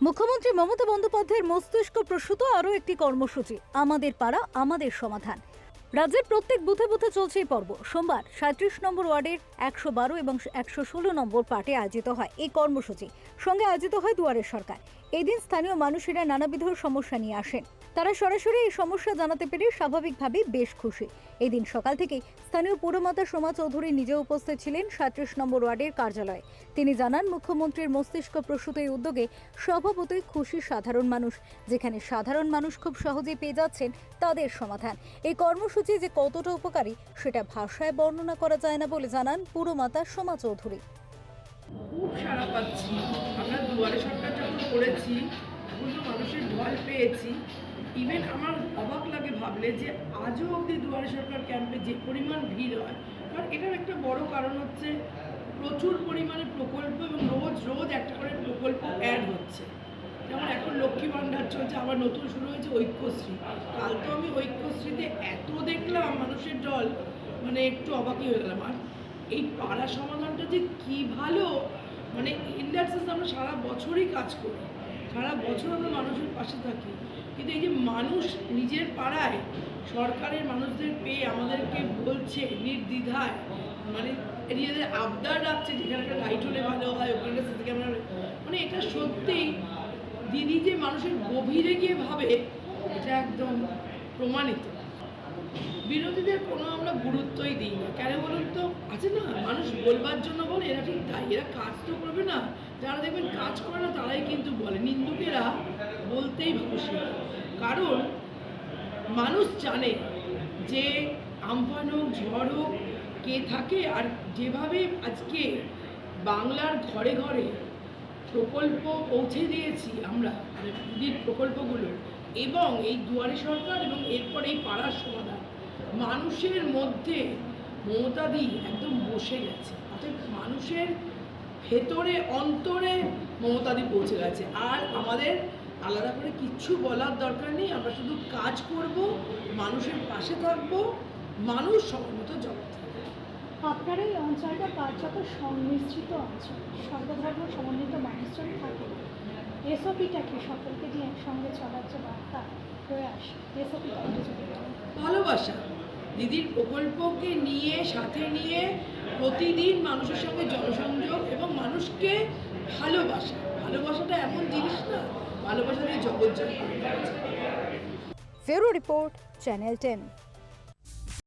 মুখ্যমন্ত্রী মমতা বন্দ্যোপাধ্যায়ের মস্তিষ্ক প্রসূত আরও একটি কর্মসূচি, আমাদের পাড়া, আমাদের সমাধান। রাজ্যের প্রত্যেক বুথে বুথে চলছে এই পর্ব। সোমবার সাঁত্রিশ নম্বর ওয়ার্ডের একশো বারো এবং একশো ষোলো নম্বর পার্টে আয়োজিত হয় এই কর্মসূচি। সঙ্গে আয়োজিত হয় দুয়ারের সরকার। এদিন স্থানীয় মানুষেরা নানাবিধ সমস্যা নিয়ে আসেন। তারা সরাসরি এই সমস্যা জানাতে পেরে স্বাভাবিকভাবেই বেশ খুশি। এই দিন সকাল থেকেই স্থানীয় পুরমাতা সোমা চৌধুরী নিজে উপস্থিত ছিলেন সাঁত্রিশ নম্বর ওয়ার্ডের কার্যালয়ে। তিনি জানান, মুখ্যমন্ত্রীর মস্তিষ্ক প্রসূত এই উদ্যোগে স্বভাবতই খুশি সাধারণ মানুষ, যেখানে সাধারণ মানুষ খুব সহজেই পেয়ে যাচ্ছেন তাদের সমাধান। এই কর্মসূচি যে কতটা উপকারী, সেটা ভাষায় বর্ণনা করা যায় না বলে জানান পুরমাতা সোমা চৌধুরী। খুব সারা পাচ্ছি। আমরা দুয়ারে সরকার যখন করেছি তখন মানুষের ঢল পেয়েছি। ইভেন আমার অবাক লাগে ভাবলে যে আজও অবধি দুয়ারে সরকার ক্যাম্পে যে পরিমাণ ভিড় হয়, কারণ এটার একটা বড় কারণ হচ্ছে প্রচুর পরিমাণে প্রকল্প এবং রোজ রোজ একটা করে প্রকল্প অ্যাড হচ্ছে। যেমন এখন লক্ষ্মী ভাণ্ডার চলছে, আবার নতুন শুরু হয়েছে ঐক্যশ্রী। কাল তো আমি ঐক্যশ্রীতে এত দেখলাম মানুষের দল মানে একটু অবাকই হয়ে গেলাম। আর এই পাড়া সমাধানটা যে কি ভালো মানে ইন আমরা সারা বছরই কাজ করি। সারা বছর আমরা মানুষের পাশে থাকি। কিন্তু এই যে মানুষ নিজের পাড়ায় সরকারের মানুষদের পেয়ে আমাদেরকে বলছে, নির্দ্বিধায় মানে নিজেদের আবদার রাখছে যেখানে একটা লাইট হলে ভালো হয়, ওখানে সিসি ক্যামেরা মানে এটা সত্যিই দিদি যে মানুষের গভীরে গিয়ে ভাবে, এটা একদম প্রমাণিত। বিরোধীদের কোনো আমরা গুরুত্বই দিই না। কেন বলুন তো? আছে না? মানুষ বলবার জন্য বলে, এরা ঠিক তাই, এরা কাজ তো করবে না। যারা দেখবেন কাজ করে না, তারাই কিন্তু বলে। নিন্দুকেরা বলতেই খুশি কারণ মানুষ জানে যে আমফান হোক, ঝড় হোক, কে থাকে, আর যেভাবে আজকে বাংলার ঘরে ঘরে প্রকল্প পৌঁছে দিয়েছি আমরা মানে প্রকল্পগুলো এবং এই দুয়ারে সরকার এবং এরপর এই পাড়ার সমাধান। মানুষের মধ্যে মমতাদি একদম বসে গেছে। অর্থাৎ মানুষের ভেতরে, অন্তরে মমতাদি পৌঁছে গেছে। আর আমাদের আলাদা করে কিচ্ছু বলার দরকার নেই। আমরা শুধু কাজ করব, মানুষের পাশে থাকব, মানুষ সমন্বিত জগৎ আপনার এই অঞ্চলটা কার্যত সংমিশ্রিত অঞ্চল। সর্বধর্ম সমন্বিত মানুষজন থাকে। এসওপিটা কি? সকলকে নিয়ে একসঙ্গে চলার যে বার্তা প্রয়াস এসওপিটা একটু ভালোবাসা। দিদির প্রকল্পকে নিয়ে সাথে নিয়ে প্রতিদিন মানুষের সঙ্গে জনসংযোগ এবং মানুষকে ভালোবাসা। ভালোবাসাটা এমন জিনিস না ভালোবাসা দিয়ে জগৎ জয় ফেরো রিপোর্ট চ্যানেল টেন।